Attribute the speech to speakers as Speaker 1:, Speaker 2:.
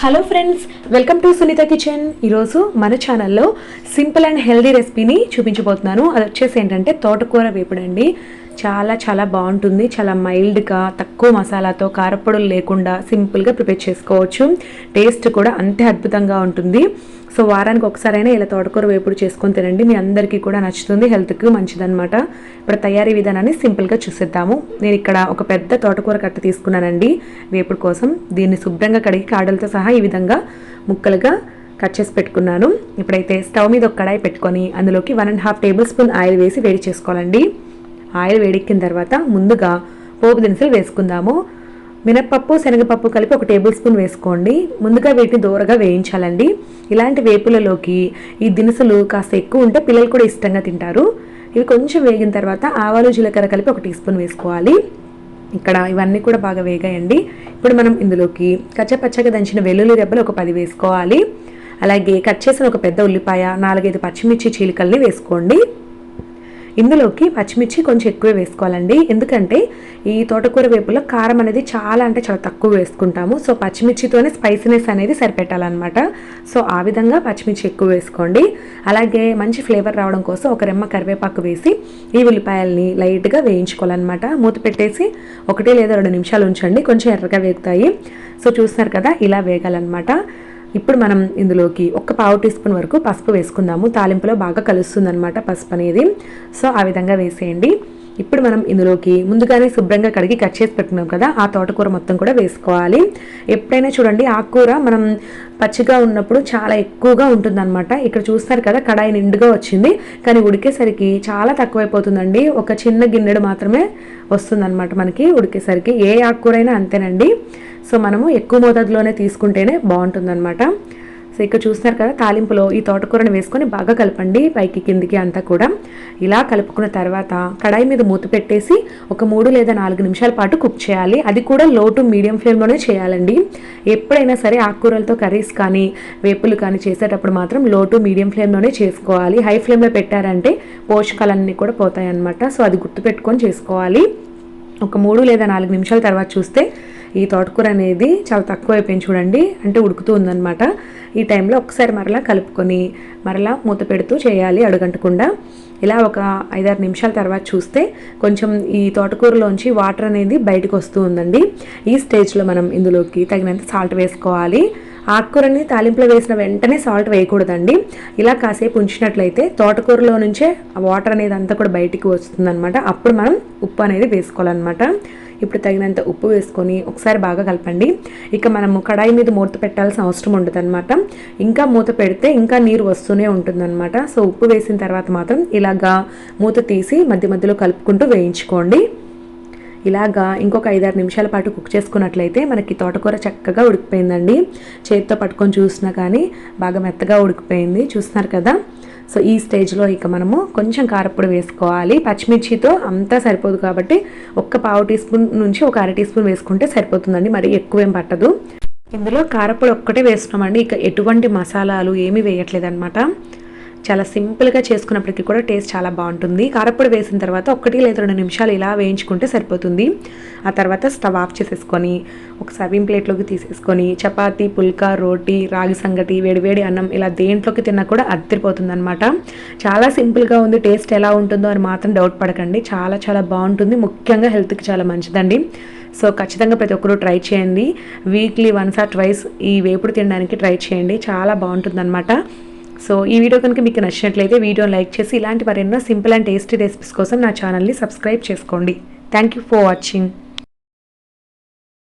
Speaker 1: Hello friends welcome to Sunitha kitchen ఈరోజు మన ఛానల్లో సింపుల్ అండ్ హెల్దీ రెసిపీని చూపించబోతున్నాను. అది వచ్చేసి ఏంటంటే తోటకూర వేపుడండి. చాలా చాలా బాగుంటుంది. చాలా మైల్డ్గా తక్కువ మసాలాతో కారపొడులు లేకుండా సింపుల్గా ప్రిపేర్ చేసుకోవచ్చు. టేస్ట్ కూడా అంతే అద్భుతంగా ఉంటుంది. సో వారానికి ఒకసారైనా ఇలా తోటకూర వేపుడు చేసుకొని తినండి. మీ అందరికీ కూడా నచ్చుతుంది. హెల్త్కి మంచిదనమాట ఇప్పుడు తయారీ విధానాన్ని సింపుల్గా చూసేద్దాము. నేను ఇక్కడ ఒక పెద్ద తోటకూర కట్ట తీసుకున్నానండి. వేపుడు కోసం దీన్ని శుభ్రంగా కడిగి కాడలతో సహా ఈ విధంగా ముక్కలుగా కట్ చేసి పెట్టుకున్నాను. ఇప్పుడైతే స్టవ్ మీద ఒక కడాయి పెట్టుకొని అందులోకి one and half tablespoon oil వేసి వేడి చేసుకోవాలండి. ఆయిల్ వేడెక్కిన తర్వాత ముందుగా పోపు దినుసులు వేసుకుందాము. మినప్పప్పు శనగపప్పు కలిపి ఒక టేబుల్ స్పూన్ వేసుకోండి. ముందుగా వీటిని దూరగా వేయించాలండి. ఇలాంటి వేపులలోకి ఈ దినుసులు కాస్త ఎక్కువ ఉంటే పిల్లలు కూడా ఇష్టంగా తింటారు. ఇవి కొంచెం వేగిన తర్వాత ఆవాలు జీలకర్ర కలిపి ఒక టీ స్పూన్ వేసుకోవాలి. ఇక్కడ ఇవన్నీ కూడా బాగా వేగాయండి. ఇప్పుడు మనం ఇందులోకి కచ్చపచ్చగా దంచిన వెల్లుల్లి రెబ్బలు ఒక పది వేసుకోవాలి. అలాగే కట్ చేసిన ఒక పెద్ద ఉల్లిపాయ నాలుగైదు పచ్చిమిర్చి చీలికల్ని వేసుకోండి. ఇందులోకి పచ్చిమిర్చి కొంచెం ఎక్కువే వేసుకోవాలండి. ఎందుకంటే ఈ తోటకూర వేపులో కారం అనేది చాలా అంటే చాలా తక్కువ వేసుకుంటాము. సో పచ్చిమిర్చితోనే స్పైసీనెస్ అనేది సరిపెట్టాలన్నమాట. సో ఆ విధంగా పచ్చిమిర్చి ఎక్కువ వేసుకోండి. అలాగే మంచి ఫ్లేవర్ రావడం కోసం ఒక రెమ్మ కరివేపాకు వేసి ఈ ఉల్లిపాయల్ని లైట్గా వేయించుకోవాలన్నమాట. మూత పెట్టేసి ఒకటి లేదా రెండు నిమిషాలు ఉంచండి. కొంచెం ఎర్రగా వేగుతాయి. సో చూస్తున్నారు కదా ఇలా వేగాలన్నమాట. ఇప్పుడు మనం ఇందులోకి ఒక్క పావు టీ స్పూన్ వరకు పసుపు వేసుకుందాము. తాలింపులో బాగా కలుస్తుంది అనమాట పసుపు అనేది. సో ఆ విధంగా వేసేయండి. ఇప్పుడు మనం ఇందులోకి ముందుగానే శుభ్రంగా కడిగి కట్ చేసి పెట్టుకున్నాం కదా ఆ తోటకూర మొత్తం కూడా వేసుకోవాలి. ఎప్పుడైనా చూడండి ఆకుకూర మనం పచ్చిగా ఉన్నప్పుడు చాలా ఎక్కువగా ఉంటుందన్నమాట. ఇక్కడ చూస్తారు కదా కడాయి నిండుగా వచ్చింది. కానీ ఉడికేసరికి చాలా తక్కువైపోతుందండి. ఒక చిన్న గిన్నెడు మాత్రమే వస్తుందన్నమాట మనకి ఉడికేసరికి. ఏ ఆకుకూరైనా అంతేనండి. సో మనము ఎక్కువ మోతాదులోనే తీసుకుంటేనే బాగుంటుందన్నమాట. సో ఇక్కడ చూస్తున్నారు కదా తాలింపులో ఈ తోటకూరని వేసుకొని బాగా కలపండి పైకి కిందికి అంతా కూడా. ఇలా కలుపుకున్న తర్వాత కడాయి మీద మూత పెట్టేసి ఒక మూడు లేదా నాలుగు నిమిషాల పాటు కుక్ చేయాలి. అది కూడా లో టు మీడియం ఫ్లేమ్లోనే చేయాలండి. ఎప్పుడైనా సరే ఆకుకూరలతో కర్రీస్ కానీ వేపులు కానీ చేసేటప్పుడు మాత్రం లో టు మీడియం ఫ్లేమ్లోనే చేసుకోవాలి. హై ఫ్లేమ్లో పెట్టారంటే పోషకాలన్నీ కూడా పోతాయి అన్నమాట సో అది గుర్తుపెట్టుకొని చేసుకోవాలి. ఒక మూడు లేదా నాలుగు నిమిషాల తర్వాత చూస్తే ఈ తోటకూర అనేది చాలా తక్కువ అయిపోయింది చూడండి. అంటే ఉడుకుతూ ఉందన్నమాట ఈ టైంలో ఒకసారి మరలా కలుపుకొని మరలా మూత పెడుతూ చేయాలి అడుగంటకుండా. ఇలా ఒక ఐదారు నిమిషాల తర్వాత చూస్తే కొంచెం ఈ తోటకూరలోంచి వాటర్ అనేది బయటకు వస్తూ ఉందండి. ఈ స్టేజ్లో మనం ఇందులోకి తగినంత సాల్ట్ వేసుకోవాలి. ఆకుకూరని తాలింపులో వేసిన వెంటనే సాల్ట్ వేయకూడదండి. ఇలా కాసేపు ఉంచినట్లయితే తోటకూరలో నుంచే వాటర్ అనేది అంతా కూడా బయటికి వస్తుందన్నమాట. అప్పుడు మనం ఉప్పు అనేది వేసుకోవాలన్నమాట. ఇప్పుడు తగినంత ఉప్పు వేసుకొని ఒకసారి బాగా కలపండి. ఇక మనము కడాయి మీద మూత పెట్టాల్సిన అవసరం ఉండదు అనమాట ఇంకా మూత పెడితే ఇంకా నీరు వస్తూనే ఉంటుందన్నమాట. సో ఉప్పు వేసిన తర్వాత మాత్రం ఇలాగా మూత తీసి మధ్య మధ్యలో కలుపుకుంటూ వేయించుకోండి. ఇలాగా ఇంకొక ఐదారు నిమిషాల పాటు కుక్ చేసుకున్నట్లయితే మనకి తోటకూర చక్కగా ఉడికిపోయిందండి. చేతితో పట్టుకొని చూసినా కానీ బాగా మెత్తగా ఉడికిపోయింది. చూస్తున్నారు కదా? సో ఈ స్టేజ్లో ఇక మనము కొంచెం కారప్పొడి వేసుకోవాలి. పచ్చిమిర్చితో అంతా సరిపోదు కాబట్టి ఒక్క పావు టీ స్పూన్ నుంచి ఒక అర టీ స్పూన్ వేసుకుంటే సరిపోతుందండి. మరి ఎక్కువేం పట్టదు. ఇందులో కారపొడి ఒక్కటే వేస్తున్నామండి. ఇక ఎటువంటి మసాలాలు ఏమీ వేయట్లేదు అనమాట చాలా సింపుల్గా చేసుకున్నప్పటికీ కూడా టేస్ట్ చాలా బాగుంటుంది. కారప్పొడి వేసిన తర్వాత ఒకటి లేదా రెండు నిమిషాలు ఇలా వేయించుకుంటే సరిపోతుంది. ఆ తర్వాత స్టవ్ ఆఫ్ చేసేసుకొని ఒక సర్వింగ్ ప్లేట్లోకి తీసేసుకొని చపాతీ పుల్కా రోటీ రాగి సంగటి వేడివేడి అన్నం ఇలా దేంట్లోకి తిన్నా కూడా అద్దరిపోతుంది అనమాట చాలా సింపుల్గా ఉంది. టేస్ట్ ఎలా ఉంటుందో అని మాత్రం డౌట్ పడకండి. చాలా చాలా బాగుంటుంది. ముఖ్యంగా హెల్త్కి చాలా మంచిదండి. సో ఖచ్చితంగా ప్రతి ఒక్కరూ ట్రై చేయండి. వీక్లీ వన్స్ ఆర్ ట్వైస్ ఈ వేపుడు తినడానికి ట్రై చేయండి. చాలా బాగుంటుందన్నమాట. సో ఈ వీడియో కనుక మీకు నచ్చినట్లయితే వీడియోని లైక్ చేసి ఇలాంటి మరెన్నో సింపుల్ అండ్ టేస్టీ రెసిపీస్ కోసం నా ఛానల్ని సబ్స్క్రైబ్ చేసుకోండి. Thank you for watching